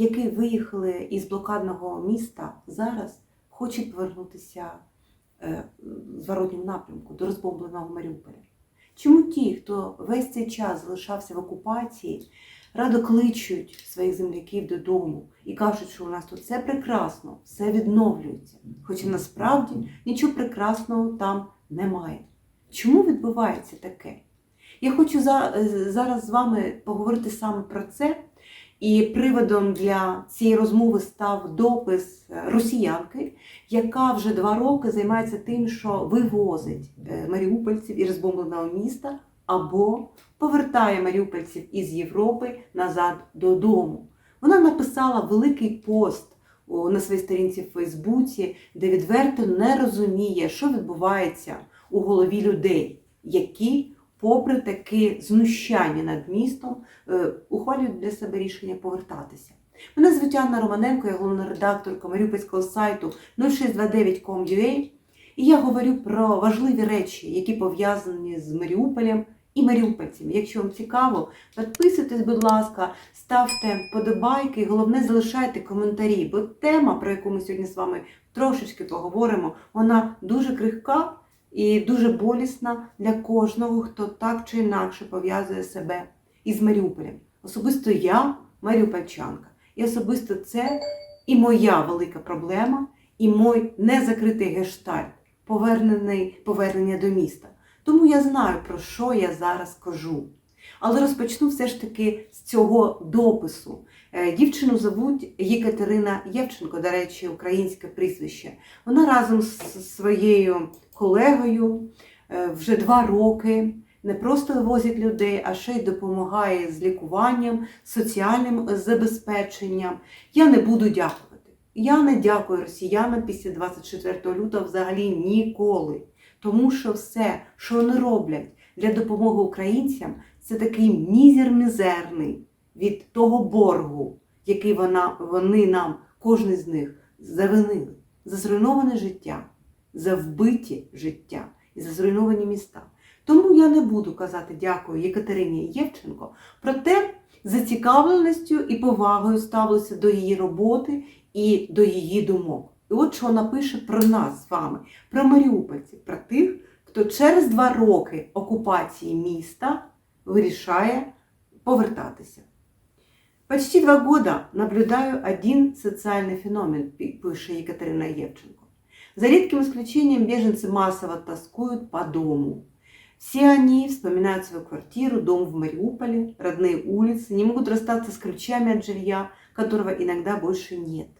які виїхали із блокадного міста, зараз хочуть повернутися е, в зворотньому напрямку до розбомбленого Маріуполя? Чому ті, хто весь цей час залишався в окупації, радо кличуть своїх земляків додому і кажуть, що у нас тут все прекрасно, все відновлюється. Хоча насправді нічого прекрасного там немає. Чому відбувається таке? Я хочу е, зараз з вами поговорити саме про це. І приводом для цієї розмови став допис е, росіянки, яка вже два роки займається тим, що вивозить е, маріупольців із розбомбленого міста або повертає маріупольців із Європи назад додому. Вона написала великий пост на своїй сторінці в Фейсбуці, де відверто не розуміє, що відбувається у голові людей, які, попри таке знущання над містом, е, ухвалюють для себе рішення повертатися. Мене звуть Анна Романенко, я головна редакторка маріупольського сайту 0629.com.ua і я говорю про важливі речі, які пов'язані з Маріуполем і маріупольцями. Якщо вам цікаво, підписуйтесь, будь ласка, ставте подобайки головне залишайте коментарі, бо тема, про яку ми сьогодні з вами трошечки поговоримо, вона дуже крихка і дуже болісна для кожного, хто так чи інакше пов'язує себе із Маріуполем. Особисто я маріупольчанка. І особисто це і моя велика проблема, і мой незакритий гештальт повернений, повернення до міста. Тому я знаю, про що я зараз кажу. Але розпочну все ж таки з цього допису. Е, Дівчину зовуть Єкатерина Євченко, до речі, українське прізвище. Вона разом з своєю колегою е, вже два роки не просто вивозить людей, а ще й допомагає з лікуванням, соціальним забезпеченням. Я не буду дякувати. Я не дякую росіянам після 24 лютого взагалі ніколи. Тому що все, що вони роблять для допомоги українцям, це такий мізер мізерний від того боргу, який вона, вони нам, кожен з них, завинили. За зруйноване життя, за вбиті життя і за зруйновані міста. Тому я не буду казати дякую Єкатерині Євченко, проте зацікавленістю і повагою ставлюся до її роботи і до її думок. І от що вона пише про нас з вами, про маріупольців, про тих, хто через два роки окупації міста вирішає повертатися. Почти два года наблюдаю один социальный феномен, пише Екатерина Евченко. За редким исключением беженцы массово тоскуют по дому. Все они вспоминают свою квартиру, дом в Мариуполе, родные улицы, не могут расстаться с ключами от жилья, которого иногда больше нет.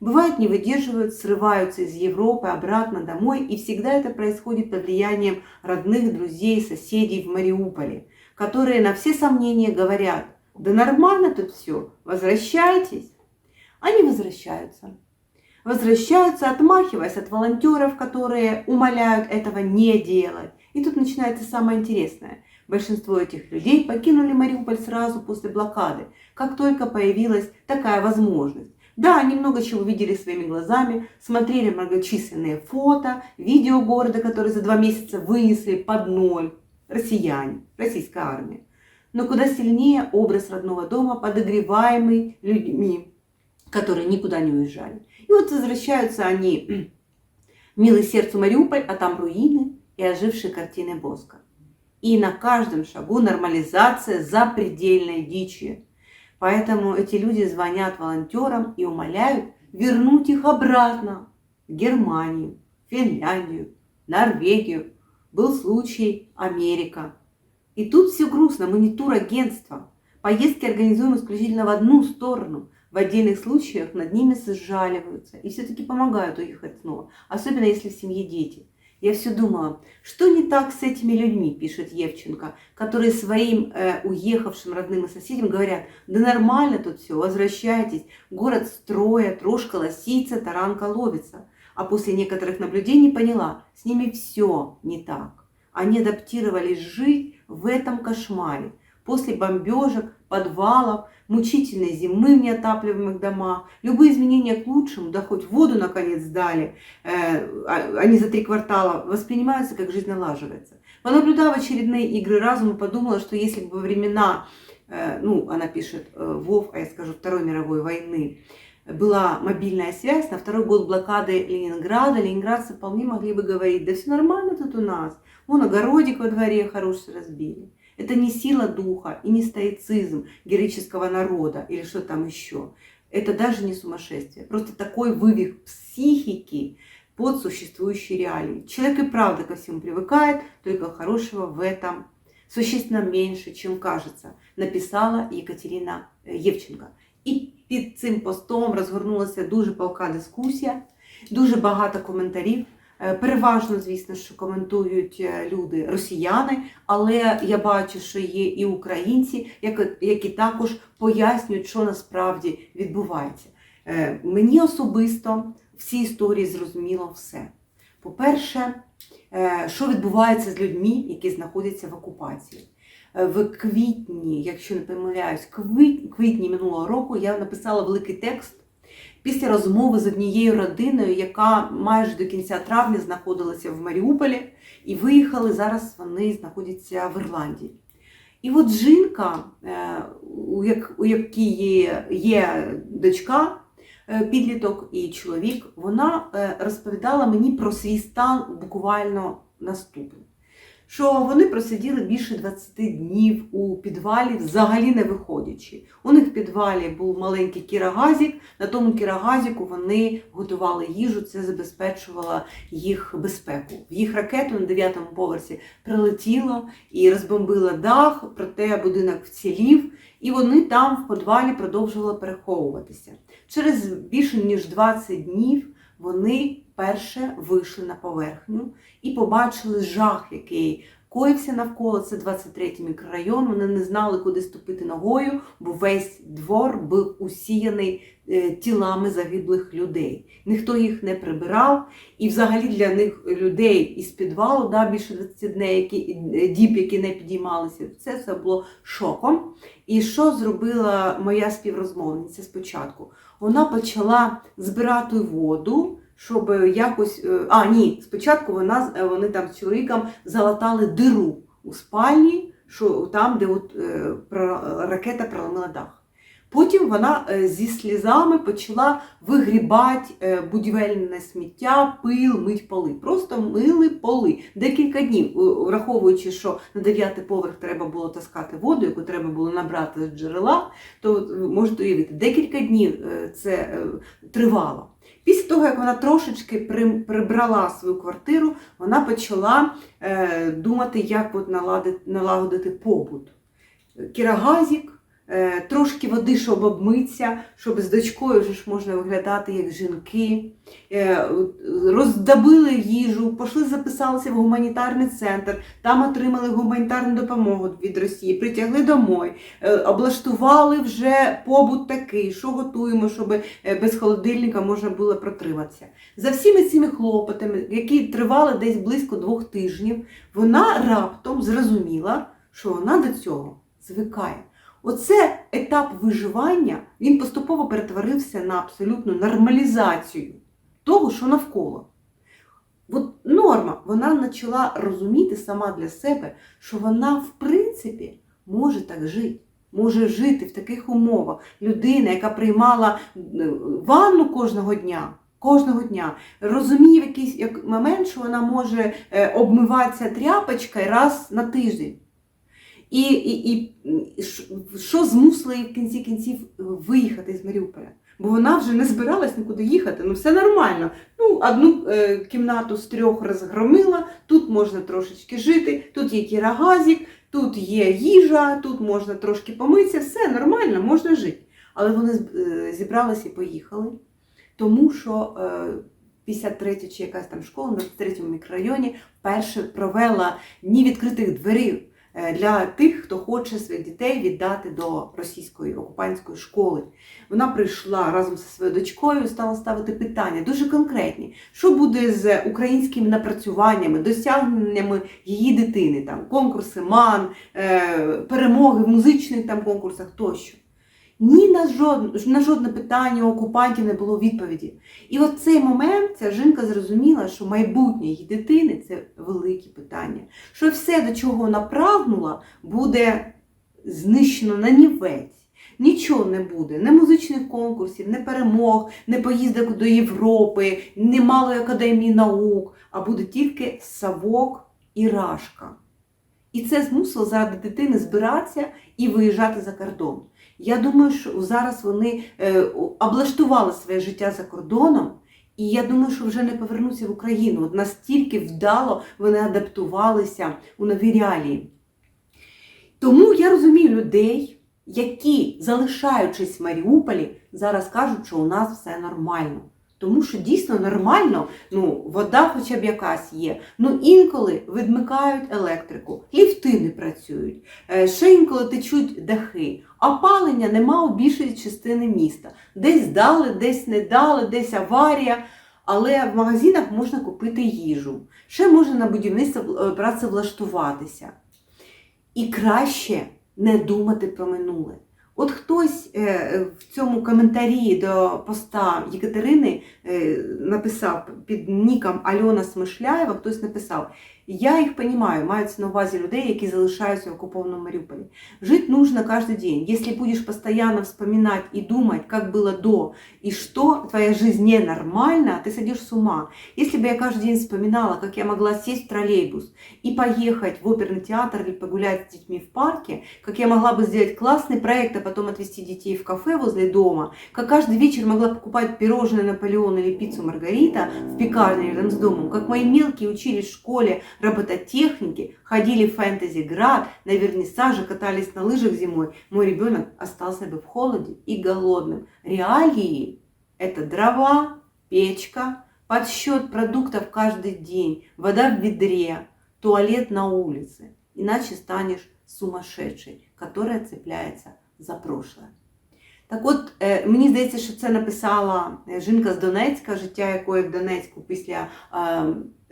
Бывает, не выдерживают, срываются из Европы обратно домой, и всегда это происходит под влиянием родных, друзей, соседей в Мариуполе, которые на все сомнения говорят, да нормально тут все, возвращайтесь. Они возвращаются. Возвращаются, отмахиваясь от волонтеров, которые умоляют этого не делать. И тут начинается самое интересное. Большинство этих людей покинули Мариуполь сразу после блокады, как только появилась такая возможность. Да, они много чего видели своими глазами, смотрели многочисленные фото, видео города, которые за два месяца вынесли под ноль россияне, российская армия. Но куда сильнее образ родного дома, подогреваемый людьми, которые никуда не уезжали. И вот возвращаются они, милый сердцу Мариуполь, а там руины и ожившие картины Боска. И на каждом шагу нормализация запредельной дичи. Поэтому эти люди звонят волонтерам и умоляют вернуть их обратно в Германию, Финляндию, Норвегию. Был случай Америка. И тут все грустно, мы не турагентство. Поездки организуем исключительно в одну сторону. В отдельных случаях над ними сжаливаются и все-таки помогают уехать снова, особенно если в семье дети. Я все думала, что не так с этими людьми, пишет Евченко, которые своим э, уехавшим родным и соседям говорят, да нормально тут все, возвращайтесь, город строят, рожка лосится, таранка ловится. А после некоторых наблюдений поняла, с ними все не так. Они адаптировались жить в этом кошмаре. После бомбежек, подвалов, мучительной зимы в неотапливаемых домах, любые изменения к лучшему, да хоть воду наконец дали, э, они за три квартала воспринимаются, как жизнь налаживается. Понаблюдав очередные игры разума, подумала, что если бы во времена э, ну, она пишет, э, Вов, а я скажу, Второй мировой войны, была мобильная связь, на второй год блокады Ленинграда, ленинградцы вполне могли бы говорить, да все нормально тут у нас, вон огородик во дворе хороший разбили. Это не сила духа и не стоицизм героического народа или что там еще. Это даже не сумасшествие. Просто такой вывих психики под существующие реалии. Человек и правда ко всему привыкает, только хорошего в этом существенно меньше, чем кажется, написала Екатерина е, Євченко. І під цим постом розгорнулася дуже палка дискусія, дуже багато коментарів. Е, Переважно, звісно, що коментують е, люди росіяни, але я бачу, що є і українці, які також пояснюють, що насправді відбувається. Е, Мені особисто в цій історії зрозуміло все. По-перше, що відбувається з людьми, які знаходяться в окупації. В квітні, якщо не помиляюсь, квітні минулого року я написала великий текст після розмови з однією родиною, яка майже до кінця травня знаходилася в Маріуполі, і виїхали зараз. Вони знаходяться в Ірландії. І от жінка, е, у якій є, дочка, е, підліток і чоловік, вона е, розповідала мені про свій стан буквально наступний. Що вони просиділи більше 20 днів у підвалі, взагалі не виходячи. У них в підвалі був маленький кірогазік, на тому кірогазіку вони готували їжу, це забезпечувало їх безпеку. Їх ракету на 9-му поверсі прилетіло і розбомбила дах, проте будинок вцілів, і вони там в підвалі продовжували переховуватися. Через більше ніж 20 днів вони перше вийшли на поверхню і побачили жах, який коївся навколо. Це 23-й мікрорайон. Вони не знали, куди ступити ногою, бо весь двор був усіяний е, тілами загиблих людей. Ніхто їх не прибирав, і взагалі для них людей із підвалу, да, більше 20 днів, які, е, діб, які не підіймалися, це, це було шоком. І що зробила моя співрозмовниця спочатку? Вона почала збирати воду, щоб якось. е, А, ні, спочатку вона, вони там з чоловіком залатали диру у спальні, що там, де от, е, ракета проломила дах. Потім вона е, зі слізами почала вигрібати е, будівельне сміття, пил, мить поли. Просто мили поли. Декілька днів, е, враховуючи, що на дев'ятий поверх треба було таскати воду, яку треба було набрати з джерела, то можете уявити, декілька днів е, це е, тривало. Після того, як вона трошечки при- прибрала свою квартиру, вона почала е, думати, як от налагодити побут. Кірагазік, трошки води, щоб обмитися, щоб з дочкою вже ж можна виглядати як жінки. Е, роздобили їжу, пішли, записалися в гуманітарний центр, там отримали гуманітарну допомогу від Росії, притягли домой, е, облаштували вже побут такий, що готуємо, щоб е, без холодильника можна було протриматися. За всіми цими хлопотами, які тривали десь близько двох тижнів, вона раптом зрозуміла, що вона до цього звикає. Оце етап виживання, він поступово перетворився на абсолютну нормалізацію того, що навколо. От норма, вона почала розуміти сама для себе, що вона, в принципі, може так жити. Може жити в таких умовах. Людина, яка приймала е, ванну кожного дня, кожного дня, розуміє в якийсь момент, що вона може е, обмиватися тряпочкою раз на тиждень. І, і, і що- змусило її в кінці кінців виїхати з Маріуполя? Бо вона вже не збиралась нікуди їхати. Ну все нормально. Ну, одну е, кімнату з трьох розгромила, тут можна трошечки жити, тут є кірогазік, тут є їжа, тут можна трошки помитися, все нормально, можна жити. Але вони е, зібралися і поїхали, тому що е, 53 чи якась там школа на 23-му мікрорайоні вперше провела дні відкритих дверей е, для тих, хто хоче своїх дітей віддати до російської окупантської школи. Вона прийшла разом зі своєю дочкою стала ставити питання дуже конкретні. Що буде з українськими напрацюваннями, досягненнями її дитини, там конкурси МАН, е, перемоги в музичних там конкурсах тощо. Ні на жодне, на жодне питання окупантів не було відповіді. І от цей момент ця жінка зрозуміла, що майбутнє її дитини це великі питання. Що все, до чого вона прагнула, буде знищено на нівець. Нічого не буде, ні музичних конкурсів, ні перемог, ні поїздок до Європи, ні малої академії наук, а буде тільки савок і рашка. І це змусило заради дитини збиратися і виїжджати за кордон. Я думаю, що зараз вони е, облаштували своє життя за кордоном, і я думаю, що вже не повернуться в Україну. От настільки вдало вони адаптувалися у нові реалії. Тому я розумію людей, які, залишаючись в Маріуполі, зараз кажуть, що у нас все нормально. Тому що дійсно нормально, ну, вода хоча б якась є. Ну інколи відмикають електрику, ліфти не працюють, е, ще інколи течуть дахи, опалення нема у більшої частини міста. Десь дали, десь не дали, десь аварія. Але в магазинах можна купити їжу. Ще можна на будівництво е, працевлаштуватися. І краще не думати про минуле. От хтось е, в цьому коментарі до поста Єкатерини е, написав під ніком Альона Смишляєва, хтось написав, я їх розумію, мається на увазі людей, які залишаються в окупованном Маріуполі. Жить нужно каждый день. Если будешь постоянно вспоминать и думать, как было до, и что твоя жизнь ненормальна, ты сойдешь с ума. Если бы я каждый день вспоминала, как я могла сесть в троллейбус и поехать в оперный театр или погулять с детьми в парке, как я могла бы сделать классный проект, а потом отвезти детей в кафе возле дома, как каждый вечер могла покупать пирожное Наполеон или пиццу Маргарита в пекарне рядом с домом, как мои мелкие учились в школе робототехники, ходили в фэнтези-град, на вернисаже катались на лыжах зимой, мой ребенок остался бы в холоде и голодным. Реалии – это дрова, печка, подсчет продуктов каждый день, вода в ведре, туалет на улице. Иначе станешь сумасшедшей, которая цепляется за прошле. Так от, е, мені здається, що це написала е, жінка з Донецька, життя якої в Донецьку після е,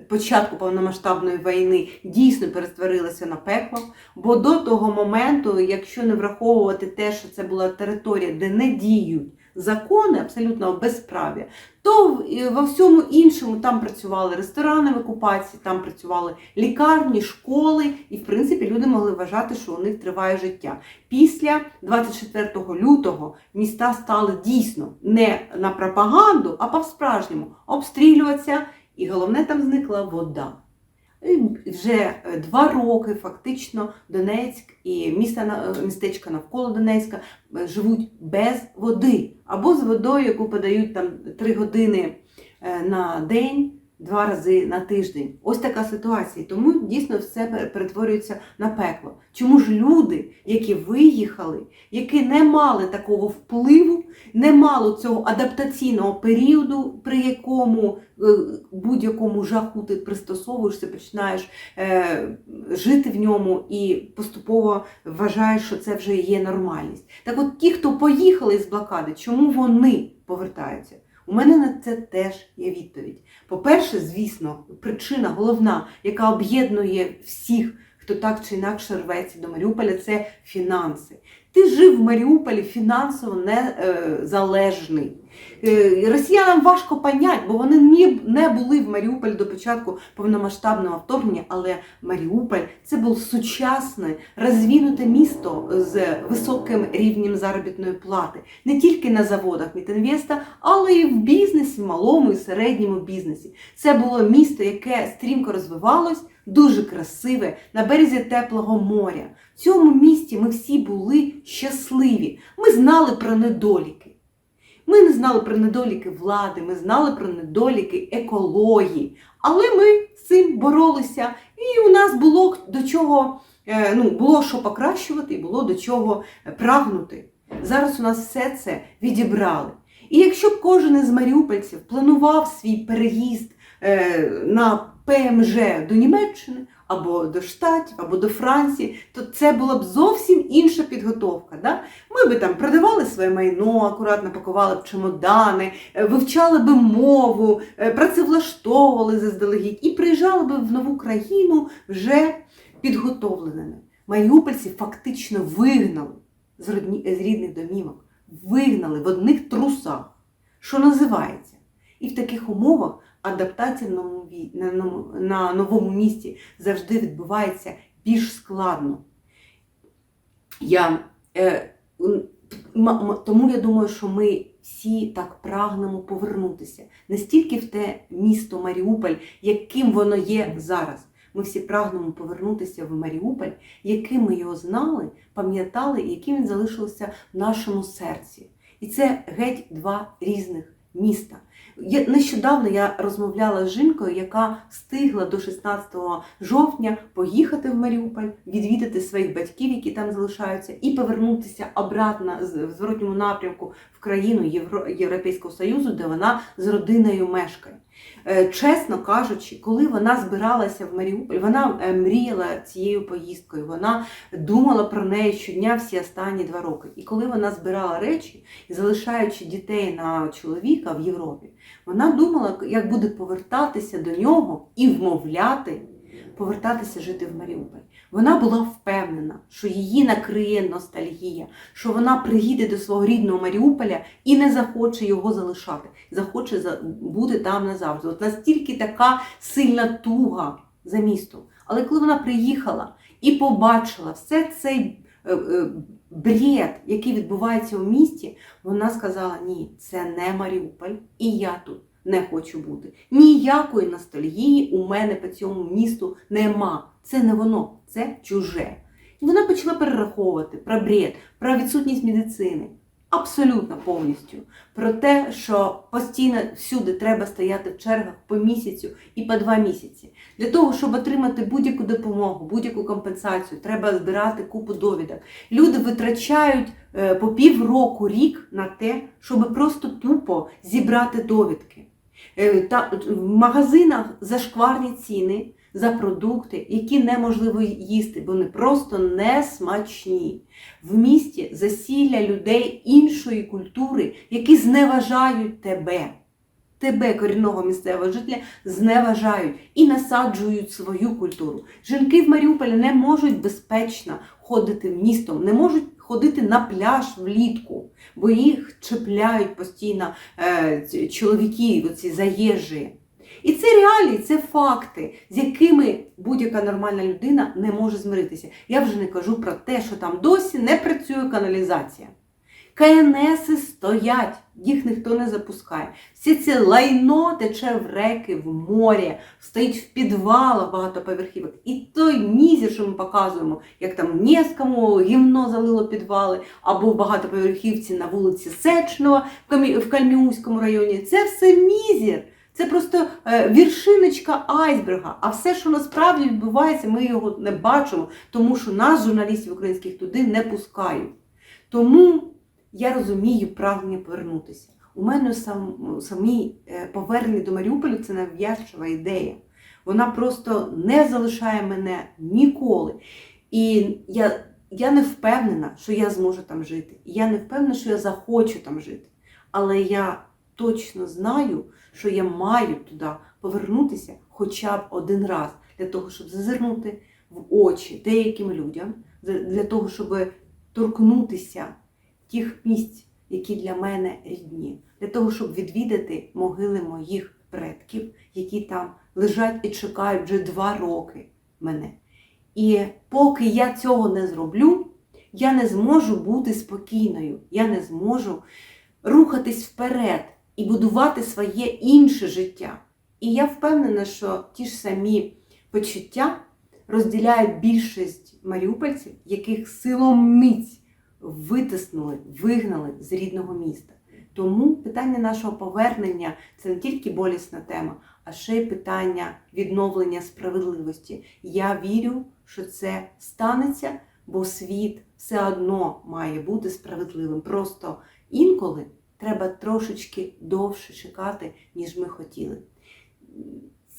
початку повномасштабної війни дійсно перетворилося на пекло. Бо до того моменту, якщо не враховувати те, що це була територія, де не діють закони абсолютного безправ'я, то во всьому іншому там працювали ресторани в окупації, там працювали лікарні, школи, і в принципі люди могли вважати, що у них триває життя. Після 24 лютого міста стали дійсно не на пропаганду, а по-справжньому обстрілюватися, і головне там зникла вода. Вже е, два роки фактично Донецьк і міста е, містечка навколо Донецька е, живуть без води. Або з водою, яку подають там три години на день, два рази на тиждень. Ось така ситуація. Тому дійсно все перетворюється на пекло. Чому ж люди, які виїхали, які не мали такого впливу, не мали цього адаптаційного періоду, при якому е, будь-якому жаху ти пристосовуєшся, починаєш е, жити в ньому і поступово вважаєш, що це вже є нормальність. Так от ті, хто поїхали з блокади, чому вони повертаються? У мене на це теж є відповідь. По-перше, звісно, причина головна, яка об'єднує всіх, хто так чи інакше рветься до Маріуполя, це фінанси. Ти жив в Маріуполі фінансово незалежний. Е, Росіянам важко понять, бо вони не були в Маріуполі до початку повномасштабного вторгнення, але Маріуполь це був сучасне, розвинуте місто з високим рівнем заробітної плати. Не тільки на заводах Мітінвеста, але й в бізнесі, малому і середньому бізнесі. Це було місто, яке стрімко розвивалось, дуже красиве, на березі теплого моря. В цьому місті ми всі були щасливі. Ми знали про недоліки. Ми не знали про недоліки влади, ми знали про недоліки екології. Але ми з цим боролися, і у нас було до чого, е, ну, було що покращувати, і було до чого прагнути. Зараз у нас все це відібрали. І якщо б кожен із маріупольців планував свій переїзд е, на ПМЖ до Німеччини або до Штатів, або до Франції, то це була б зовсім інша підготовка. Да? Ми би там продавали своє майно, акуратно пакували б чемодани, е, вивчали би мову, е, працевлаштовували заздалегідь і приїжджали би в нову країну вже підготовленими. Маріупольці фактично вигнали з рідних домівок, вигнали в одних трусах, що називається. І в таких умовах адаптація на новому, місці завжди відбувається більш складно. я, е, тому я думаю, що ми всі так прагнемо повернутися не стільки в те місто Маріуполь, яким воно є зараз. Ми всі прагнемо повернутися в Маріуполь, яким ми його знали, пам'ятали, яким він залишився в нашому серці. І це геть два різних міста. Я, нещодавно я розмовляла з жінкою, яка встигла до 16 жовтня поїхати в Маріуполь, відвідати своїх батьків, які там залишаються, і повернутися обратно в зворотньому напрямку в країну Євро, Європейського Союзу, де вона з родиною мешкає. Е, Чесно кажучи, коли вона збиралася в Маріуполь, вона е, мріяла цією поїздкою, вона думала про неї щодня всі останні два роки. І коли вона збирала речі, залишаючи дітей на чоловіка в Європі, вона думала, як буде повертатися до нього і вмовляти повертатися жити в Маріуполь. Вона була впевнена, що її накриє ностальгія, що вона приїде до свого рідного Маріуполя і не захоче його залишати, захоче бути там назавжди. От настільки така сильна туга за містом. Але коли вона приїхала і побачила все цей е, е, бред, який відбувається у місті, вона сказала: ні, це не Маріуполь, і я тут не хочу бути. Ніякої ностальгії у мене по цьому місту нема. Це не воно, це чуже. І вона почала перераховувати про бред, про відсутність медицини. Абсолютно повністю. Про те, що постійно всюди треба стояти в чергах по місяцю і по два місяці. Для того, щоб отримати будь-яку допомогу, будь-яку компенсацію, треба збирати купу довідок. Люди витрачають е, по півроку рік на те, щоб просто тупо зібрати довідки. Е, Та в магазинах зашкварні ціни за продукти, які неможливо їсти, бо вони просто не смачні. В місті засілля людей іншої культури, які зневажають тебе. Тебе, корінного місцевого жителя, зневажають і насаджують свою культуру. Жінки в Маріуполі не можуть безпечно ходити містом, не можуть ходити на пляж влітку, бо їх чіпляють постійно е, чоловіки, оці заєжі. І це реалії, це факти, з якими будь-яка нормальна людина не може змиритися. Я вже не кажу про те, що там досі не працює каналізація. КНСи стоять, їх ніхто не запускає. Все це лайно тече в реки, в море, стоїть в підвалах багатоповерхівок. І той мізер, що ми показуємо, як там Нєскому гімно залило підвали, або в багатоповерхівці на вулиці Сечного в Кальміуському районі, це все мізер. Це просто е, віршиночка айсберга. А все, що насправді відбувається, ми його не бачимо, тому що нас, журналістів українських, туди не пускають. Тому я розумію прагнення повернутися. У мене сам, самі е, повернення до Маріуполя це нав'язчива ідея. Вона просто не залишає мене ніколи. І я, я не впевнена, що я зможу там жити. Я не впевнена, що я захочу там жити. Але я точно знаю, що я маю туди повернутися хоча б один раз для того, щоб зазирнути в очі деяким людям, для того, щоб торкнутися тих місць, які для мене рідні, для того, щоб відвідати могили моїх предків, які там лежать і чекають вже два роки мене. І поки я цього не зроблю, я не зможу бути спокійною, я не зможу рухатись вперед і будувати своє інше життя. І я впевнена, що ті ж самі почуття розділяють більшість маріупольців, яких силом міць витиснули, вигнали з рідного міста. Тому питання нашого повернення це не тільки болісна тема, а ще й питання відновлення справедливості. Я вірю, що це станеться, бо світ все одно має бути справедливим. Просто інколи треба трошечки довше чекати, ніж ми хотіли.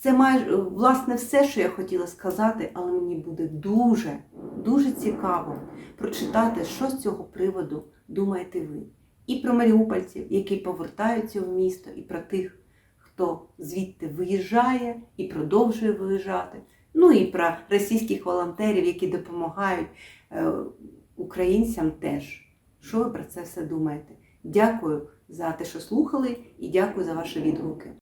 Це майже власне все, що я хотіла сказати, але мені буде дуже, дуже цікаво прочитати, що з цього приводу думаєте ви. І про маріупольців, які повертаються в місто, і про тих, хто звідти виїжджає і продовжує виїжджати. Ну і про російських волонтерів, які допомагають е, українцям теж. Що ви про це все думаєте? Дякую за те, що слухали, і дякую за ваші відгуки.